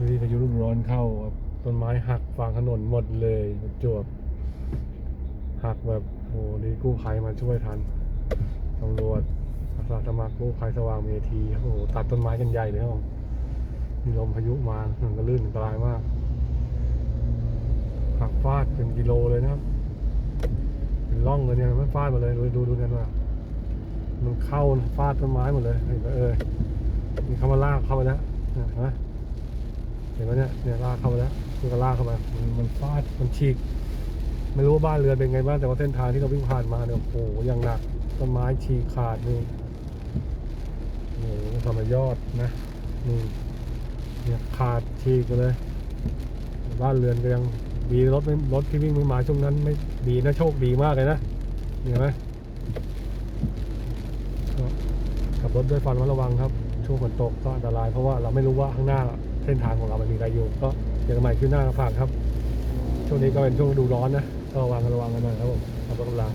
นี่พายุฤดูร้อนเข้าครับต้นไม้หักฝั่งถนนหมดเลยจวบหักแบบโหนี่กู้ภัยมาช่วยทันตำรวจอาสาสมัครกู้ภัยสว่างเมทีโอ้โหตัดต้นไม้กันใหญ่เลยครับมีลมพายุมามันก็ลื่นอันตรายมาก หักฟาดเป็นกิโลเลยนะครับ เป็นร่องเลยเนี่ยมันฟาดมาเลยดูดูดูกันว่ามันเข้าฟาดต้นไม้หมดเลยเห็นไหมเออมันเข้ามาลากเข้าไปแล้วนไห็นไหมเนี่ยเนี่ยลากเข้าไปแล้วมันก็ลากเข้ามามันมันฟาดมันฉีกไม่รู้ว่าบ้านเรือนเป็นไงบ้างแต่ว่าเส้นทางที่เราวิ่งผ่านมาเนี่ยโอ้โหอย่างหนักต้นไม้ฉีกขาดนี่โอ้โหทำมายอดนะนี่เนี่ยขาดฉีกไปเลย บ้านเรือนก็ยังดีรถไม่รถที่วิ่งไม่มาช่วงนั้นไม่ดีนะโชคดีมากเลยนะเห็นไหมขับรถด้วยความระมัดระวังครับ ช่วงฝนตกก็อันตรายเพราะว่าเราไม่รู้ว่าข้างหน้า เส้นทางของเรามันมีอะไรอยู่ก็เจอกันใหม่ขึ้นหน้าฝากครับ ช่วงนี้ก็เป็นช่วงดูร้อนนะก็ระวังกันระวังกันหน่อยครับผมขับรถกำลัง